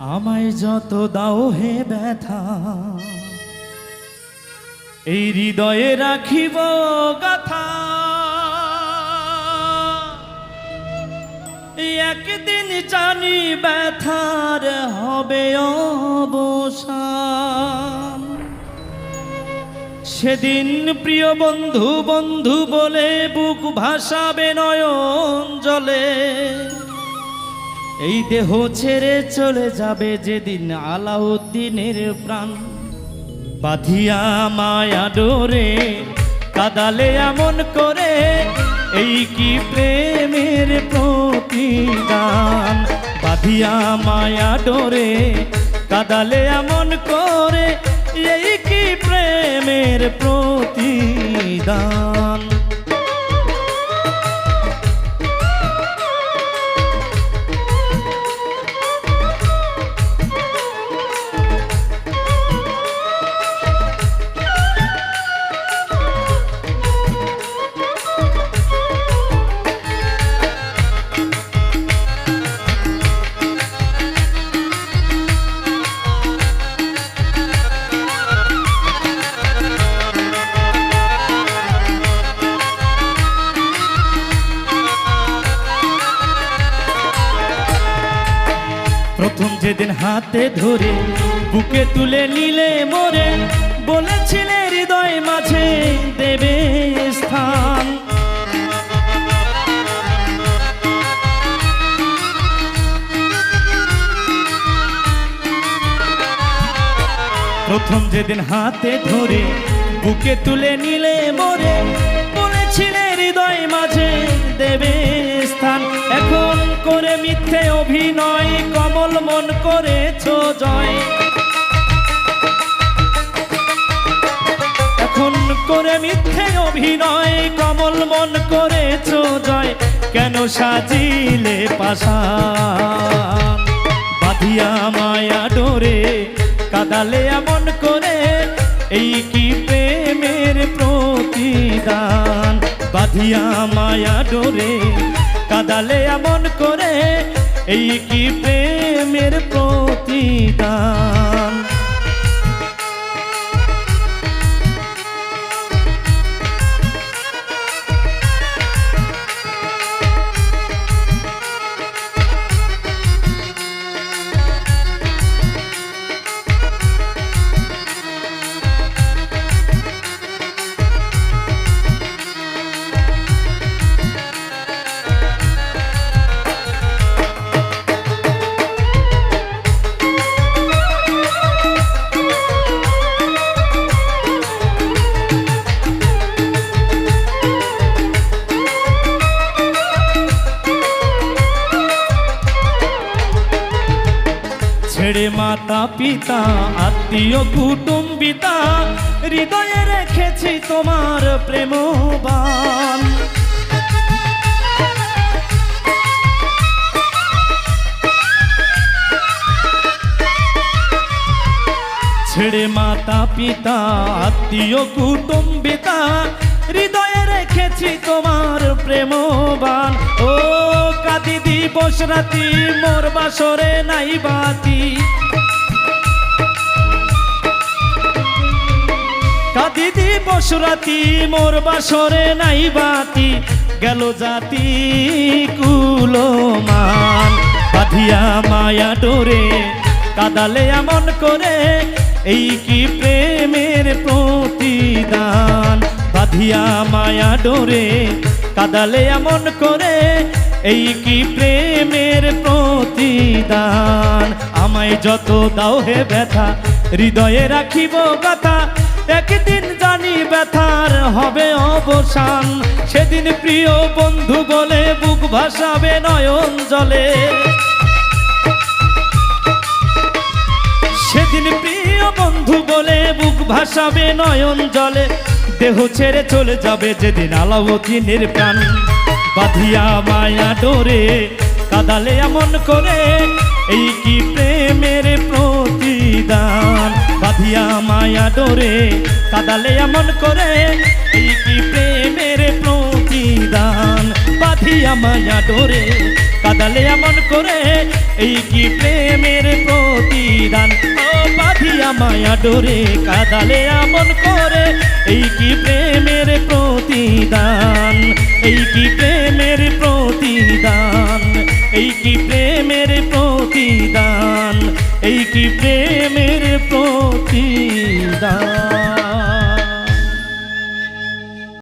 আমায় যত দাও হে ব্যথা, এই হৃদয়ে রাখিব গাথা। একদিন জানি ব্যথার হবে অবসান। সেদিন প্রিয় বন্ধু বন্ধু বলে বুক ভাসাবে নয়ন জলে। এই দেহ ছেড়ে চলে যাবে যেদিন আলাউদ্দিনের প্রাণ। বাঁধিয়া মায়া ডোরে, কাদালে এমন করে, এই কি প্রেমের প্রতিদান? বাঁধিয়া মায়া ডোরে, কাদালে এমন করে, এই কি প্রেমের প্রতিদান? যেদিন হাতে ধরে বুকে তুলে নিলে মোরে বলেছিলে হৃদয় মাঝে দেবে স্থান। প্রথম যেদিন হাতে ধরে বুকে তুলে নিলে মোরে বলেছিলে হৃদয় মাঝে দেবে করে মিথ্যে অভিনয়, কমল মন করেছ জয়। এখন করে মিথ্যে অভিনয়, কমল মন করেছ জয়। কেন সাজিলে পাশা? বাঁধিয়া মায়া ডোরে কাদালে এমন করে, এই কি প্রেমের প্রতিদান? বাঁধিয়া মায়া ডোরে কাদালে এমন করে এই কি প্রেমের প্রতিদান? ছেড়ে মাতা, পিতা, আত্মীয়, কুটুম্বিতা, হৃদয়ে রেখেছি তোমার প্রেমবান। ছেড়ে মাতা, পিতা, আত্মীয়, কুটুম্বিতা, হৃদয়ে রেখেছি তোমার প্রেমবান। ও কাদি দিবস রাতি, মোর বাসরে নাই বাতি। কাদি দিবস রাতি, মোর বাসরে নাই বাতি। গেল জাতি কুলমান, বাঁধিয়া মায়া ডোরে, কাদালে এমন করে, এই কি প্রেমের প্রতিদান? বাঁধিয়া মায়া ডোরে, কাদালে এমন করে, এই কি প্রেমের যত দাও হে ব্যথা, হৃদয়ে রাখিব কথা একদিন জানি ব্যথার হবে অবসান, সেদিন প্রিয় বন্ধু বলে বুক ভাসাবে নয়ন জলে। সেদিন প্রিয় বন্ধু বলে বুক ভাসাবে নয়ন জলে। দেহ ছেড়ে চলে যাবে যেদিন আলাবতীনের প্রাণ বাঁধিয়া মায়া ডোরে, কাদালে এমন করে, এই কি বাঁধিয়া মায়া ডোরে, কাদালে এমন করে এই কি প্রেমের প্রতিদান। বাঁধিয়া মায়া ডোরে, কাদালে এমন করে এই কি প্রেমের প্রতিদান। মায়া ডোরে, কাদালে আমন করে এই কি প্রেমের প্রতিদান। এই কি প্রেমের প্রতিদান এই কি প্রেমের প্রতিদান।